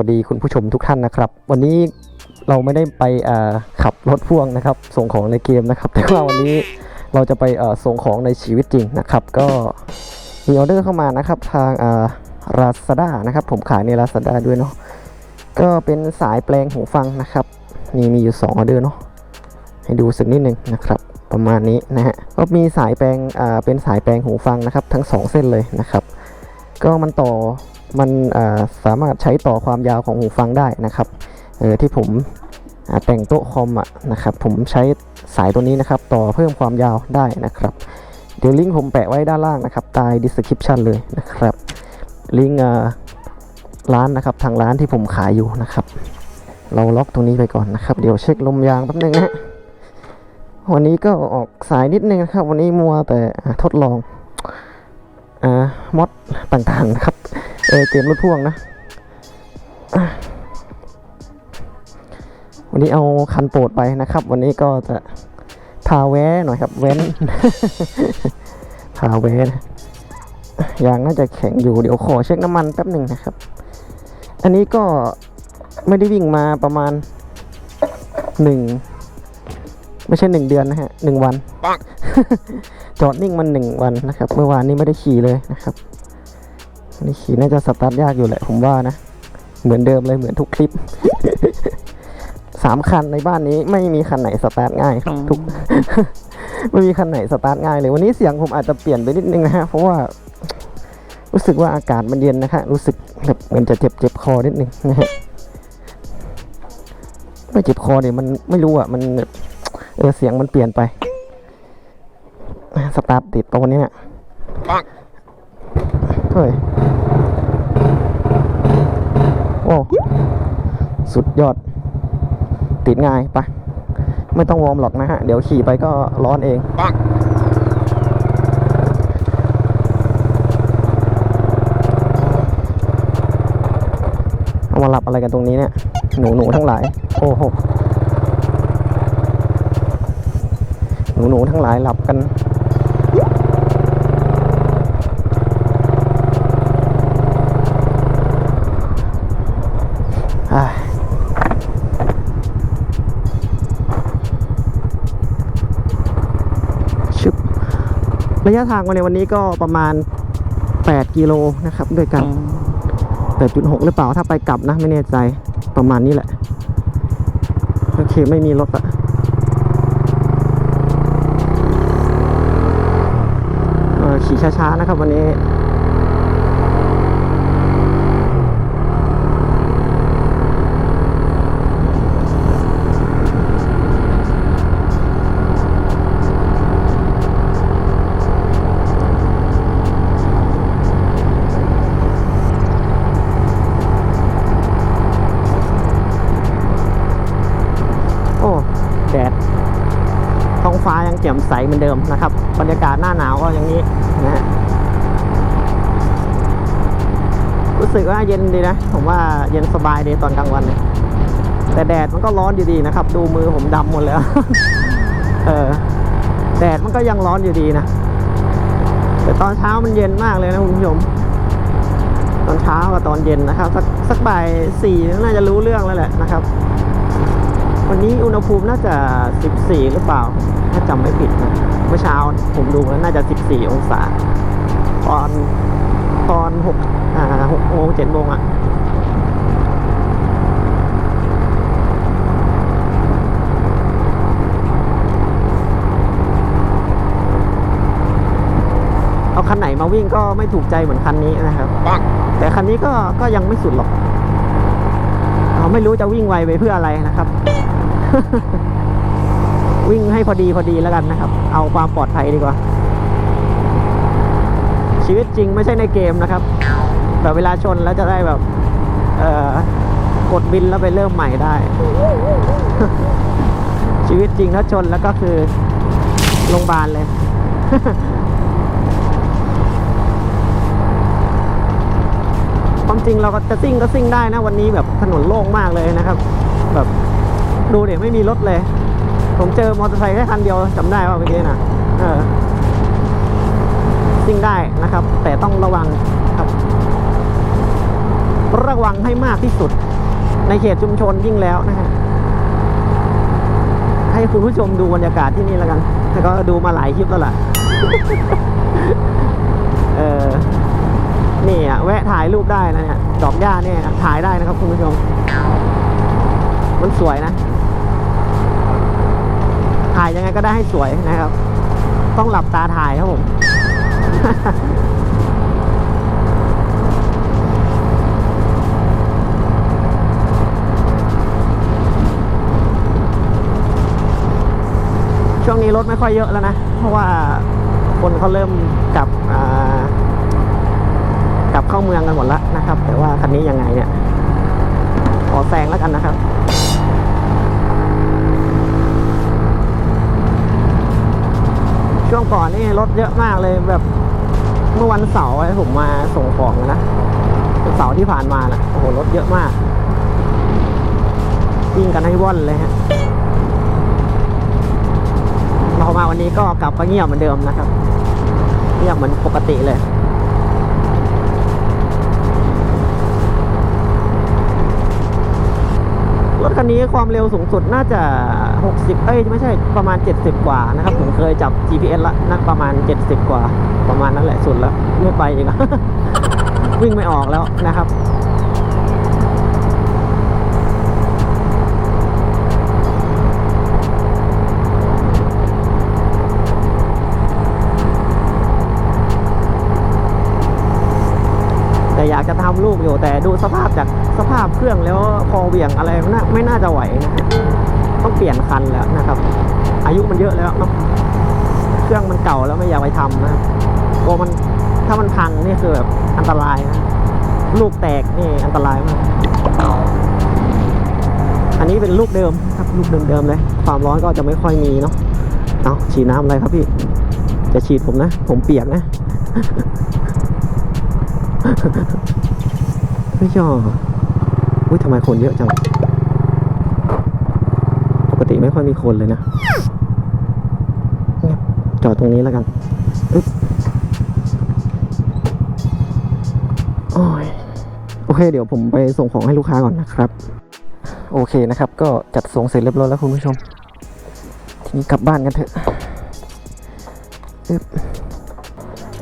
วัสดีคุณผู้ชมทุกท่านนะครับ วันนี้เราไม่ได้ไปขับรถพ่วงนะครับ ส่งของในเกมนะครับ แต่ว่าวันนี้เราจะไปส่งของในชีวิตจริงนะครับ ก็มีออเดอร์เข้ามานะครับ ทางอ่าราซาด้านะครับ ผมขายในราซาด้าด้วยเนาะก็เป็นสายแปลงหูฟังนะครับนี่มีอยู่2ออเดอร์เนาะให้ดูสักนิดหนึ่งนะครับ ประมาณนี้นะฮะก็มีสายแปลงเป็นสายแปลงหูฟังนะครับ ทั้งสองเส้นเลยนะครับ ก็มันต่อ มันสามารถใช้ต่อความยาวของหูฟังได้นะครับเออที่ผมแต่งโต๊ะคอมอะนะครับผมใช้สายตัวนี้นะครับต่อเพิ่มความยาวได้นะครับ เดี๋ยวลิงก์ผมแปะไว้ด้านล่างนะครับใต้ description เลยนะครับลิงก์ร้านนะครับทางร้านที่ผมขายอยู่นะครับ เราล็อกตรงนี้ไปก่อนนะครับ เดี๋ยวเช็คลมยางแป๊บนึงนะฮะวันนี้ก็ออกสายนิดนึงนะครับ วันนี้มัวแต่ทดลองอ่ามอดต่างๆนะครับ เออเกมรถพ่วงนะอะวันนี้เอาคันโปรดไปนะครับ วันนี้ก็จะพาแว้หน่อยครับ เว้นพาแว้นะยางน่าจะแข็งอยู่เดี๋ยวขอเช็คน้ำมันแป๊บหนึ่งนะครับ อันนี้ก็ไม่ได้วิ่งมาประมาณหนึ่งไม่ใช่หนึ่งเดือนนะฮะหนึ่งวันจอดนิ่งมันหนึ่งวันนะครับ เมื่อวานนี้ไม่ได้ขี่เลยนะครับ นี่ขี่น่าจะสตาร์ทยากอยู่แหละผมว่านะ เหมือนเดิมเลยเหมือนทุกคลิปสามคันในบ้านนี้ไม่มีคันไหนสตาร์ทง่ายครับทุก ไม่มีคันไหนสตาร์ทง่ายเลยวันนี้เสียงผมอาจจะเปลี่ยนไปนิดนึงนะฮะเพราะว่า รู้สึกว่าอากาศมันเย็นนะฮะรู้สึกแบบเหมือนจะเจ็บเจ็บคอนิดนึงนะฮะไม่เจ็บคอเนี่ยมันไม่รู้อะมันแบบเออเสียงมันเปลี่ยนไปสตาร์ทติดตรงนี้เนี่ยเฮ้ย โอ้ สุดยอด ติดง่ายไปไม่ต้องวอร์มหรอกนะฮะ เดี๋ยวขี่ไปก็ร้อนเองเอามาหลับอะไรกันตรงนี้เนี่ย หนูหนูๆทั้งหลาย โอ้โห หนูหนูๆทั้งหลายหลับกัน ระยะทางมาในวันนี้ก็ประมาณ 8 กิโลนะครับ ด้วยกัน 8.6 หรือเปล่าถ้าไปกลับนะ ไม่แน่ใจประมาณนี้แหละ โอเค ไม่มีรถอะเอ่อขี่ช้าๆนะครับวันนี้ ฟ้ายังแจ่มใสเหมือนเดิมนะครับบรรยากาศหน้าหนาวก็อย่างนี้นะฮะรู้สึกว่าเย็นดีนะ ผมว่าเย็นสบายดีตอนกลางวันเนี่ยแต่แดดมันก็ร้อนอยู่ดีนะครับ ดูมือผมดำหมดแล้ว เออ แดดมันก็ยังร้อนอยู่ดีนะ แต่ตอนเช้ามันเย็นมากเลยนะคุณผู้ชม ตอนเช้ากับตอนเย็นนะครับ สักสักบ่ายสี่น่าจะรู้เรื่องแล้วแหละนะครับ วันนี้อุณหภูมิน่าจะ 14 หรือเปล่า ถ้าจำไม่ผิดนะเมื่อเช้าผมดูแล้วน่าจะ 14 องศา ตอนตอน6อ่า6โมง7โมงอะ่ะเอาคันไหนมาวิ่งก็ไม่ถูกใจเหมือนคันนี้นะครับ แต่คันนี้ก็ก็ยังไม่สุดหรอก เราไม่รู้จะวิ่งไวไปเพื่ออะไรนะครับ วิ่งให้พอดีพอดีแล้วกันนะครับ เอาความปลอดภัยดีกว่า ชีวิตจริงไม่ใช่ในเกมนะครับแบบเวลาชนแล้วจะได้แบบเออกดบินแล้วไปเริ่มใหม่ได้ ชีวิตจริงถ้าชนแล้วก็คือโรงพยาบาลเลยความจริงเราก็จะซิ่งก็ซิ่งได้นะวันนี้แบบถนนโล่งมากเลยนะครับ แบบดูเดี๋ยวไม่มีรถเลย ผมเจอมอเตอร์ไซค์แค่คันเดียวจำได้ว่าเมื่อกี้นะเออซิ่งได้นะครับ แต่ต้องระวังครับ ระวังให้มากที่สุด ในเขตชุมชนยิ่งแล้วนะฮะให้คุณผู้ชมดูบรรยากาศที่นี่แล้วกัน แต่ก็ดูมาหลายคลิปแล้วล่ะเออนี่อะแวะถ่ายรูปได้นะเนี่ยดอกหญ้าเนี่ยถ่ายได้นะครับคุณผู้ชม มันสวยนะ ถ่ายยังไงก็ได้ให้สวยนะครับ ต้องหลับตาถ่ายครับผมช่วงนี้รถไม่ค่อยเยอะแล้วนะ เพราะว่าคนเขาเริ่มกลับอ่ากลับเข้าเมืองกันหมดแล้วนะครับ แต่ว่าคันนี้ยังไงเนี่ย ขอแซงแล้วกันนะครับ ช่วงก่อนนี่รถเยอะมากเลยแบบเมื่อวันเสาร์ผมมาส่งของนะวันเสาร์ที่ผ่านมาน่ะโอ้โหรถเยอะมากวิ่งกันให้ว่อนเลยฮะพอมาวันนี้ก็กลับก็เงียบเหมือนเดิมนะครับเงียบเหมือนปกติเลย ถคันนี้ความเร็วสูงสุดน่าจะ 60 เอ้ยไม่ใช่ประมาณ 70 กว่านะครับ ผมเคยจับ GPS ละน่าประมาณ 70 กว่า ประมาณนั้นแหละสุดแล้ว ไม่ไปอีกแล้ววิ่งไม่ออกแล้วนะครับ แต่อยากจะทำลูกอยู่แต่ดูสภาพจากสภาพเครื่องแล้วพอเวี่ยงอะไรไม่น่าไม่น่าจะไหวนะต้องเปลี่ยนคันแล้วนะครับ อายุมันเยอะแล้วเนาะเครื่องมันเก่าแล้วไม่อยากไปทำนะโอ้มันถ้ามันพังนี่คือแบบอันตรายนะลูกแตกนี่อันตรายมากอันนี้เป็นลูกเดิมครับลูกเดิมๆเลย ความร้อนก็จะไม่ค่อยมีเนาะเอาฉีดน้ำอะไรครับพี่ จะฉีดผมนะ ผมเปียกนะ ไม่ชอบอุ้ยทำไมคนเยอะจัง ปกติไม่ค่อยมีคนเลยนะเจอดตรงนี้แล้วกันอึ๊บโอ้ยโอเค เดี๋ยวผมไปส่งของให้ลูกค้าก่อนนะครับ โอเคนะครับ ก็จัดส่งเสร็จเรียบร้อยแล้วคุณผู้ชม ทีนี้กลับบ้านกันเถอะ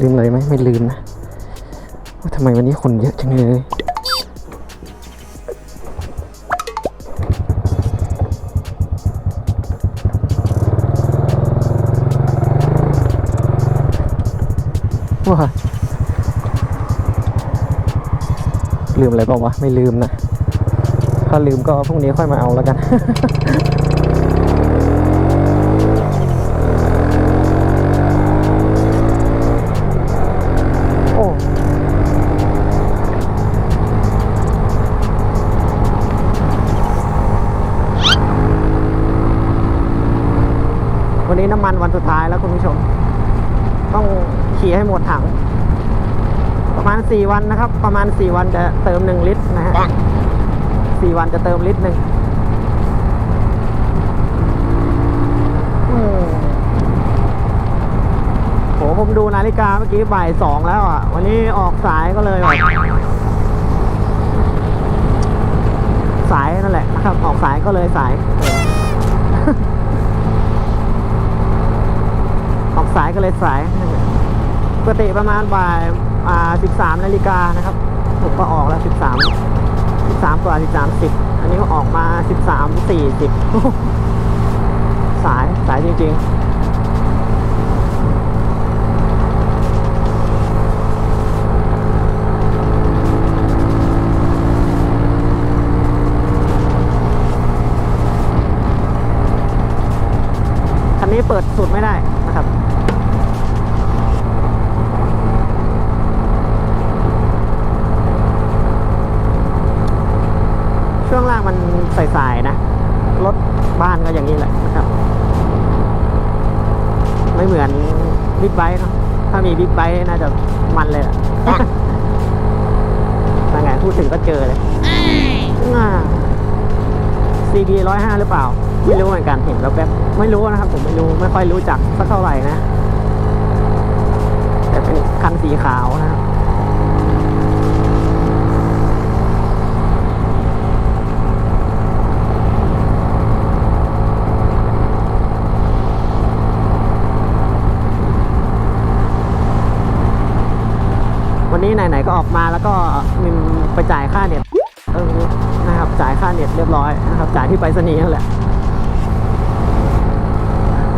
ลืมอะไรไหมไม่ลืมนะ ว่าทำไมวันนี้คนเยอะจังเลย ว้าลืมอะไรเปล่าวะ ไม่ลืมนะ ถ้าลืมก็พรุ่งนี้ค่อยมาเอาแล้วกัน นนี้น้ำมันวันสุดท้ายแล้วคุณผู้ชม ต้องขี่ให้หมดถัง ประมาณ 4 วันนะครับ ประมาณ 4 วันจะเติม 1 ลิตรนะฮะ4วันจะเติมลิตรหนึ่งอืมโหผมดูนาฬิกาเมื่อกี้บ่ายสองแล้วอะ วันนี้ออกสายก็เลยแบบสายนั่นแหละนะครับ ออกสายก็เลยสาย ออ ก็เลยสายปกติประมาณบ่ายอ่า13นาฬิกานะครับ ผมก็ออกแล้ว 13 13กว่า13 10 อันนี้ก็ออกมา 13 40 สายสายจริงๆคันนี้เปิดสุดไม่ได้ มีบิ๊กไบค์น่าจะมันเลยอะยังไงพูดถึงก็เจอเลยอ่า CB ร้อยห้าหรือเปล่า ไม่รู้เหมือนกันเห็นแล้วแบบๆไม่รู้นะครับ ผมไม่รู้ไม่ค่อยรู้จักสักเท่าไหร่นะ แต่เป็นคันสีขาวนะครับ ก็ออกมาแล้วก็มิมไปจ่ายค่าเน็ตเออนะครับจ่ายค่าเน็ตเรียบร้อยนะครับจ่ายที่ไปรษณีย์นั่นแหละ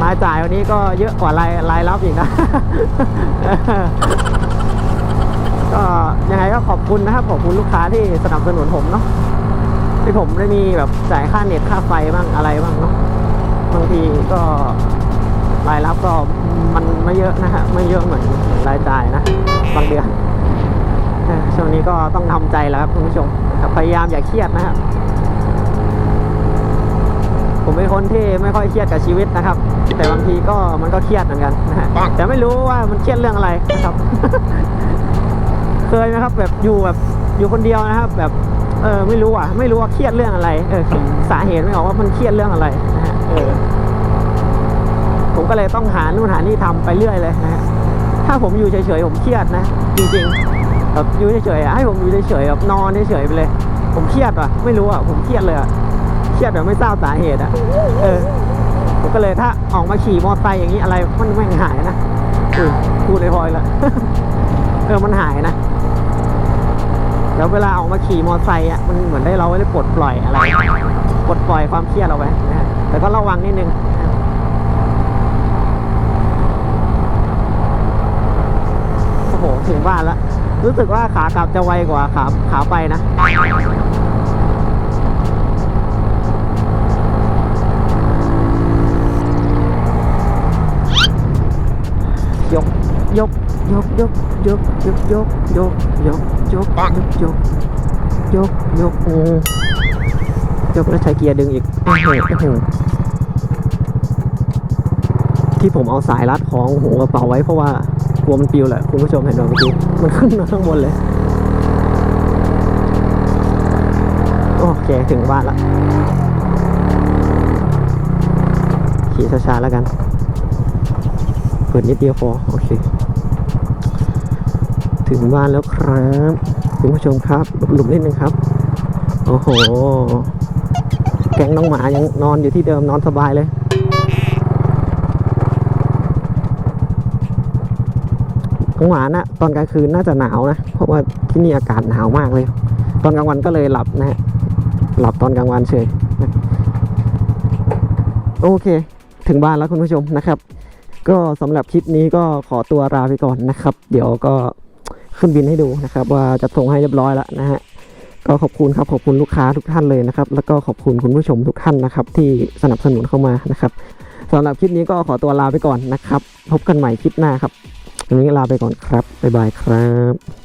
รายจ่ายวันนี้ก็เยอะกว่ารายรายรับอีกนะก็ยังไงก็ขอบคุณนะครับขอบคุณลูกค้าที่สนับสนุนผมเนาะที่ผมได้มีแบบจ่ายค่าเน็ตค่าไฟบ้างอะไรบ้างเนาะบางทีก็รายรับก็มันไม่เยอะนะฮะไม่เยอะเหมือนรายจ่ายนะ บางเดือน ช่วงนี้ก็ต้องทำใจแล้วครับคุณผู้ชมนะครับพยายามอย่าเครียดนะครับผมเป็นคนที่ไม่ค่อยเครียดกับชีวิตนะครับ แต่บางทีก็มันก็เครียดเหมือนกันนะฮะแต่ไม่รู้ว่ามันเครียดเรื่องอะไรนะครับ เคยไหมครับ แบบอยู่แบบอยู่คนเดียวนะครับ แบบเออไม่รู้อะ ไม่รู้ว่าเครียดเรื่องอะไรเออสาเหตุไม่ออกว่ามันเครียดเรื่องอะไรนะฮะเออผมก็เลยต้องหานู่นหานี่ทำไปเรื่อยเลยนะฮะถ้าผมอยู่เฉยๆผมเครียดนะ จริงๆ แบบอยู่เฉยๆอะให้ผมอยู่เฉยๆแบบนอนเฉยๆไปเลย ผมเครียดว่ะไม่รู้อะผมเครียดเลยอะเครียดแบบไม่ทราบสาเหตุอะเออผมก็เลยถ้าออกมาขี่มอเตอร์ไซค์อย่างนี้อะไรมันไม่หายนะอุ้ยพูดเลยพลอยละเออมันหายนะแล้วเวลาออกมาขี่มอเตอร์ไซค์อะมันเหมือนได้เราได้ปลดปล่อยอะไรปลดปล่อยความเครียดออกไปนะแต่ก็ระวังนิดนึงโอ้โหถึงบ้านแล้ว รู้สึกว่าขากลับจะไวกว่าขาขาไปนะยกยกยกยกยกยกยกยกยกยกยกยกยกยกโอ้ยกแล้วใช้เกียร์ดึงอีกโอ้โหโอ้โหที่ผมเอาสายรัดของหัวกระเป๋าไว้เพราะว่ากลัวมันปลิวแหละคุณผู้ชมเห็นไหมเมื่อกี้ มันขึ้นมาข้างบนเลย โอเค ถึงบ้านละ ขี่ช้าๆแล้วกัน เปิดนิดเดียวพอ โอเค ถึงบ้านแล้วครับคุณผู้ชมครับหลุมนิดนึงครับ โอ้โห แก๊งน้องหมายังนอนอยู่ที่เดิมนอนสบายเลย น้องหมานะตอนกลางคืนน่าจะหนาวนะ เพราะว่าที่นี่อากาศหนาวมากเลย ตอนกลางวันก็เลยหลับนะฮะหลับตอนกลางวันเฉยโอเค ถึงบ้านแล้วคุณผู้ชมนะครับ ก็สำหรับคลิปนี้ก็ขอตัวลาไปก่อนนะครับ เดี๋ยวก็ขึ้นบินให้ดูนะครับ ว่าจะส่งให้เรียบร้อยแล้วนะฮะก็ขอบคุณครับขอบคุณลูกค้าทุกท่านเลยนะครับ แล้วก็ขอบคุณคุณผู้ชมทุกท่านนะครับ ที่สนับสนุนเข้ามานะครับสำหรับคลิปนี้ก็ขอตัวลาไปก่อนนะครับ พบกันใหม่คลิปหน้าครับ วันนี้ลาไปก่อนครับ บ๊ายบายครับ